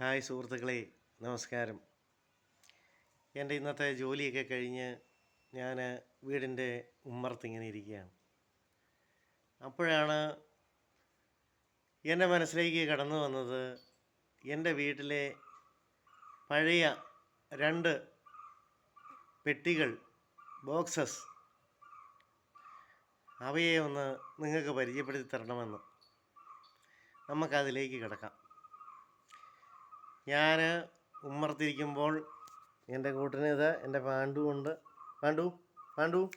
Hi സുഹൃത്തുക്കളെ നമസ്കാരം. എന്റെ ഇന്നത്തെ ജോലിയൊക്കെ കഴിഞ്ഞ് ഞാൻ വീടിന്റെ ഉമ്മർത്തിങ്ങനെ ഇരിക്കുകയാണ്. അപ്പോഴാണ് എന്റെ മനസ്സിലേക്ക് കടന്നു വന്നത് എന്റെ വീട്ടിലെ പഴയ രണ്ട് പെട്ടികൾ ബോക്സസ്. അവയെ ഒന്ന് നിങ്ങൾക്ക് പരിചയപ്പെടുത്തി തരണമെന്ന്. നമുക്കതിലേക്ക് കിടക്കാം. ഞാൻ ഉമ്മർത്തിരിക്കുമ്പോൾ എന്റെ കൂട്ടിന് ഇത് എന്റെ പാണ്ടു ഉണ്ട്. പാണ്ടു പാണ്ടു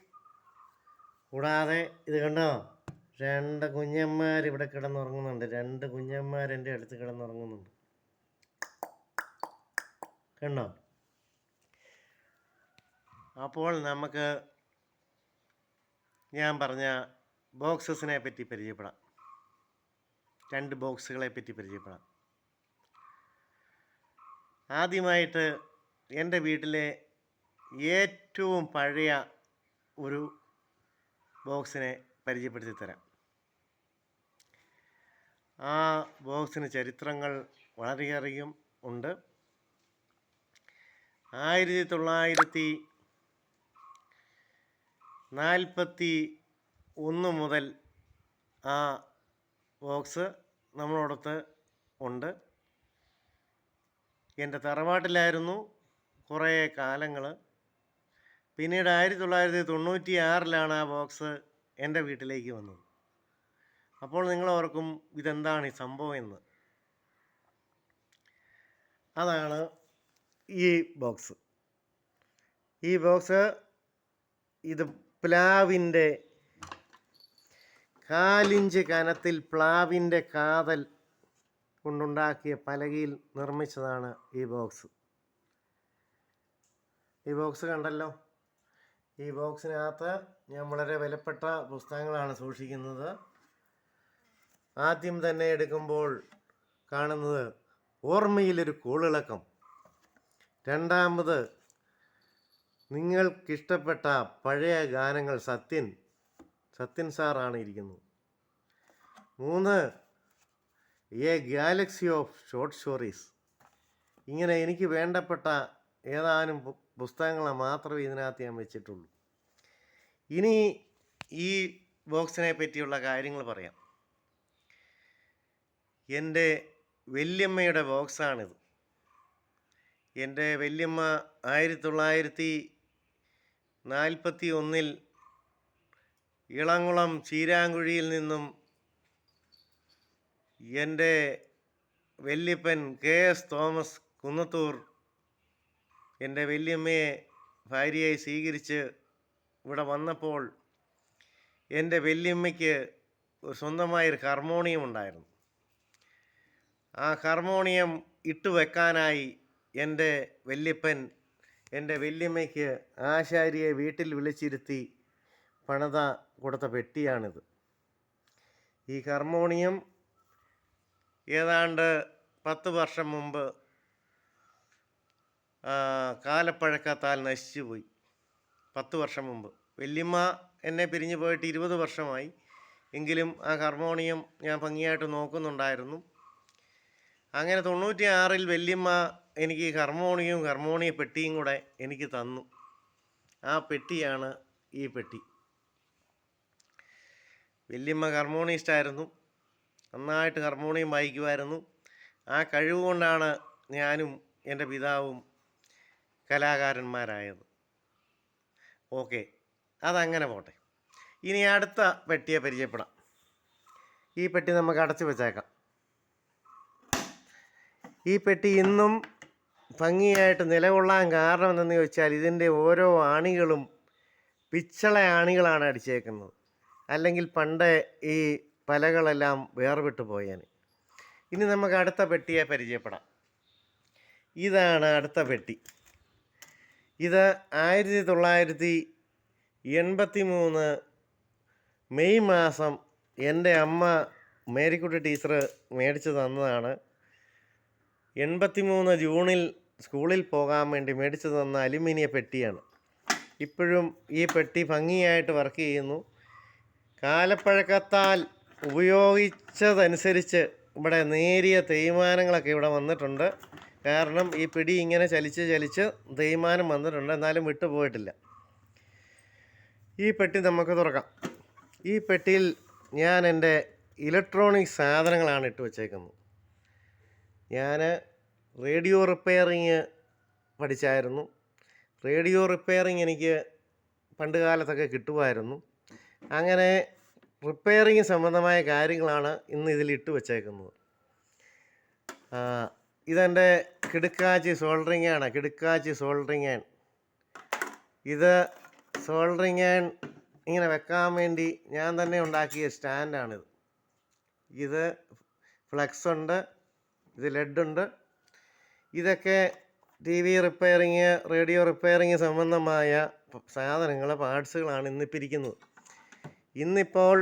കൂടാതെ ഇത് കണ്ടോ? രണ്ട് കുഞ്ഞന്മാർ ഇവിടെ കിടന്നുറങ്ങുന്നുണ്ട്. രണ്ട് കുഞ്ഞന്മാർ എന്റെ അടുത്ത് കിടന്നുറങ്ങുന്നുണ്ട്. കണ്ടോ? അപ്പോൾ നമുക്ക് ഞാൻ പറഞ്ഞ ബോക്സസിനെ പറ്റി പരിചയപ്പെടാം. രണ്ട് ബോക്സുകളെ പറ്റി പരിചയപ്പെടാം. ആദ്യമായിട്ട് എന്റെ വീട്ടിലെ ഏറ്റവും പഴയ ഒരു ബോക്സിനെ പരിചയപ്പെടുത്തി തരാം. ആ ബോക്സിന് ചരിത്രങ്ങൾ വളരെയധികം ഉണ്ട്. ആയിരത്തി തൊള്ളായിരത്തി നാൽപ്പത്തി ഒന്ന് മുതൽ ആ ബോക്സ് നമ്മളോടത്ത് ഉണ്ട്. എന്റെ തറവാട്ടിലായിരുന്നു കുറേ കാലങ്ങൾ. പിന്നീട് ആയിരത്തി തൊള്ളായിരത്തി തൊണ്ണൂറ്റി ആറിലാണ് ആ ബോക്സ് എന്റെ വീട്ടിലേക്ക് വന്നത്. അപ്പോൾ നിങ്ങൾ ഓർക്കും ഇതെന്താണ് ഈ സംഭവം എന്ന്? അതാണ് ഈ ബോക്സ്. ഈ ബോക്സ് ഇത് പ്ലാവിന്റെ കാലിഞ്ച് കനത്തിൽ പ്ലാവിന്റെ കാതൽ കൊണ്ടുണ്ടാക്കിയ പലകയിൽ നിർമ്മിച്ചതാണ് ഈ ബോക്സ് ഈ ബോക്സ് കണ്ടല്ലോ? ഈ ബോക്സിനകത്ത് ഞാൻ വളരെ വിലപ്പെട്ട പുസ്തകങ്ങളാണ് സൂക്ഷിക്കുന്നത്. ആദ്യം തന്നെ എടുക്കുമ്പോൾ കാണുന്നത് ഓർമ്മയിലൊരു കോളിളക്കം. രണ്ടാമത് നിങ്ങൾക്കിഷ്ടപ്പെട്ട പഴയ ഗാനങ്ങൾ സത്യൻ സത്യൻ സാറാണ് ഇരിക്കുന്നത്. മൂന്ന് a galaxy of short stories ഇങ്ങനെ എനിക്ക് വേണ്ടപ്പെട്ട ഏതാനും പുസ്തകങ്ങളെ മാത്രമേ ഇതിനകത്ത് ഞാൻ വെച്ചിട്ടുള്ളൂ. ഇനി ഈ ബോക്സിനെ പറ്റിയുള്ള കാര്യങ്ങൾ പറയാം. എന്റെ വല്യമ്മയുടെ ബോക്സാണിത്. എന്റെ വല്യമ്മ ആയിരത്തി തൊള്ളായിരത്തി നാൽപ്പത്തി ഒന്നിൽ ഇളംകുളം ചീരാങ്കുഴിയിൽ നിന്നും എന്റെ വല്യപ്പൻ കെ എസ് തോമസ് കുന്നത്തൂർ എന്റെ വല്യമ്മയെ ഭാര്യയായി സ്വീകരിച്ച് ഇവിടെ വന്നപ്പോൾ എന്റെ വല്യമ്മയ്ക്ക് ഒരു സ്വന്തമായൊരു ഹാർമോണിയം ഉണ്ടായിരുന്നു. ആ ഹാർമോണിയം ഇട്ട് വെക്കാനായി എന്റെ വല്യപ്പൻ എന്റെ വല്യമ്മയ്ക്ക് ആശാരിയെ വീട്ടിൽ വിളിച്ചിരുത്തി പണിത കൊടുത്ത പെട്ടിയാണിത്. ഈ ഹാർമോണിയം ഏതാണ്ട് പത്ത് വർഷം മുമ്പ് കാലപ്പഴക്കത്താൽ നശിച്ചു പോയി. പത്ത് വർഷം മുമ്പ്. വല്യമ്മ എന്നെ പിരിഞ്ഞു പോയിട്ട് ഇരുപത് വർഷമായി. എങ്കിലും ആ ഹാർമോണിയം ഞാൻ ഭംഗിയായിട്ട് നോക്കുന്നുണ്ടായിരുന്നു. അങ്ങനെ തൊണ്ണൂറ്റി ആറിൽ വല്യമ്മ എനിക്ക് ഹാർമോണിയവും ഹാർമോണിയ പെട്ടിയും കൂടെ എനിക്ക് തന്നു. ആ പെട്ടിയാണ് ഈ പെട്ടി. വല്യമ്മ ഹാർമോണിസ്റ്റായിരുന്നു. നന്നായിട്ട് ഹാർമോണിയം വായിക്കുമായിരുന്നു. ആ കഴിവ് കൊണ്ടാണ് ഞാനും എന്റെ പിതാവും കലാകാരന്മാരായത്. ഓക്കെ അതങ്ങനെ പോട്ടെ. ഇനി അടുത്ത പെട്ടിയെ പരിചയപ്പെടാം. ഈ പെട്ടി നമുക്ക് അടച്ചു വെച്ചേക്കാം. ഈ പെട്ടി ഇന്നും ഭംഗിയായിട്ട് നിലകൊള്ളാൻ കാരണം എന്തെന്ന് ചോദിച്ചാൽ ഇതിന്റെ ഓരോ ആണികളും പിച്ചള ആണികളാണ് അടിച്ചേക്കുന്നത്. അല്ലെങ്കിൽ പണ്ട് ഈ പലകളെല്ലാം വേർവിട്ട് പോയേനെ. ഇനി നമുക്ക് അടുത്ത പെട്ടിയെ പരിചയപ്പെടാം. ഇതാണ് അടുത്ത പെട്ടി. ഇത് ആയിരത്തി തൊള്ളായിരത്തി എൺപത്തി മൂന്ന് മെയ് മാസം എന്റെ അമ്മ മേരിക്കുട്ടി ടീച്ചർ മേടിച്ചു തന്നതാണ്. എൺപത്തി മൂന്ന് ജൂണിൽ സ്കൂളിൽ പോകാൻ വേണ്ടി മേടിച്ചു തന്ന അലുമിനിയ പെട്ടിയാണ്. ഇപ്പോഴും ഈ പെട്ടി ഭംഗിയായിട്ട് വർക്ക് ചെയ്യുന്നു. കാലപ്പഴക്കത്താൽ ഉപയോഗിച്ചതനുസരിച്ച് ഇവിടെ നേരിയ തേയ്മാനങ്ങളൊക്കെ ഇവിടെ വന്നിട്ടുണ്ട്. കാരണം ഈ പിടി ഇങ്ങനെ ചലിച്ച് ചലിച്ച് തേയ്മാനം വന്നിട്ടുണ്ട്. എന്നാലും വിട്ടുപോയിട്ടില്ല ഈ പെട്ടി നമുക്ക് തുറക്കാം. ഈ പെട്ടിയിൽ ഞാൻ എന്റെ ഇലക്ട്രോണിക് സാധനങ്ങളാണ് ഇട്ട് വച്ചേക്കുന്നത്. ഞാൻ റേഡിയോ റിപ്പയറിങ് പഠിച്ചായിരുന്നു. റേഡിയോ റിപ്പയറിങ് എനിക്ക് പണ്ട് കാലത്തൊക്കെ കിട്ടുമായിരുന്നു. അങ്ങനെ റിപ്പയറിങ് സംബന്ധമായ കാര്യങ്ങളാണ് ഇന്ന് ഇതിൽ ഇട്ട് വച്ചേക്കുന്നത്. ഇതെന്റെ കിടുക്കാച്ചി സോൾഡറിങ് ആണ്. കിടുക്കാച്ചി സോൾഡറിങ് ആൻ ഇത് സോൾഡറിങ് ആൻ ഇങ്ങനെ വെക്കാൻ വേണ്ടി ഞാൻ തന്നെ ഉണ്ടാക്കിയ സ്റ്റാൻഡാണിത് ഇത് ഫ്ലക്സ് ഉണ്ട് ഇത് ലെഡുണ്ട് ഇതൊക്കെ T V repairing radio repairing സംബന്ധമായ സാധനങ്ങൾ പാർട്സുകളാണ് ഇന്നിപ്പോൾ ഇരിക്കുന്നത് ഇന്നിപ്പോൾ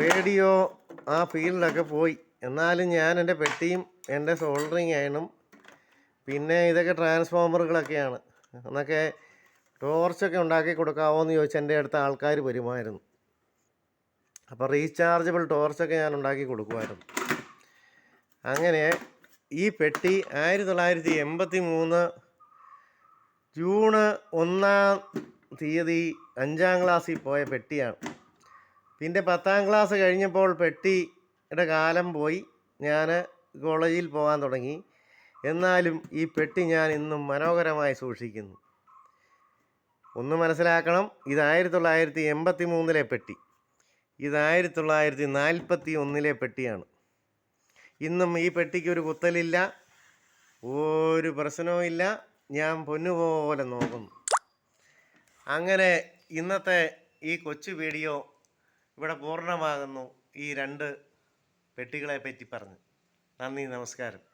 റേഡിയോ ആ ഫീൽഡിലൊക്കെ പോയി. എന്നാലും ഞാൻ എന്റെ പെട്ടിയും എന്റെ സോൾഡറിങ് അയണും പിന്നെ ഇതൊക്കെ ട്രാൻസ്ഫോമറുകളൊക്കെയാണ് എന്നൊക്കെ ടോർച്ചൊക്കെ ഉണ്ടാക്കി കൊടുക്കാമോ എന്ന് ചോദിച്ച് എന്റെ അടുത്ത് ആൾക്കാർ വരുമായിരുന്നു. അപ്പോൾ റീചാർജബിൾ ടോർച്ചൊക്കെ ഞാൻ ഉണ്ടാക്കി കൊടുക്കുമായിരുന്നു. അങ്ങനെ ഈ പെട്ടി ആയിരത്തി തൊള്ളായിരത്തി എൺപത്തി മൂന്ന് ജൂണ് ഒന്നാം തീയതി അഞ്ചാം ക്ലാസ്സിൽ പോയ പെട്ടിയാണ്. പിന്നെ പത്താം ക്ലാസ് കഴിഞ്ഞപ്പോൾ പെട്ടിയുടെ കാലം പോയി. ഞാൻ കോളേജിൽ പോകാൻ തുടങ്ങി. എന്നാലും ഈ പെട്ടി ഞാൻ ഇന്നും മനോഹരമായി സൂക്ഷിക്കുന്നു. ഒന്ന് മനസ്സിലാക്കണം ഇത് ആയിരത്തി തൊള്ളായിരത്തി എൺപത്തി മൂന്നിലെ പെട്ടി. ഇത് ആയിരത്തി തൊള്ളായിരത്തി നാൽപ്പത്തി ഒന്നിലെ പെട്ടിയാണ്. ഇന്നും ഈ പെട്ടിക്ക് ഒരു കുത്തലില്ല ഒരു പ്രശ്നവും ഇല്ല ഞാൻ പൊന്നുപോലെ നോക്കുന്നു. അങ്ങനെ ഇന്നത്തെ ഈ കൊച്ചു വീഡിയോ ഇവിടെ പൂർണമാകുന്നു ഈ രണ്ട് പെട്ടികളെ പറ്റി പറഞ്ഞ്. നന്ദി നമസ്കാരം.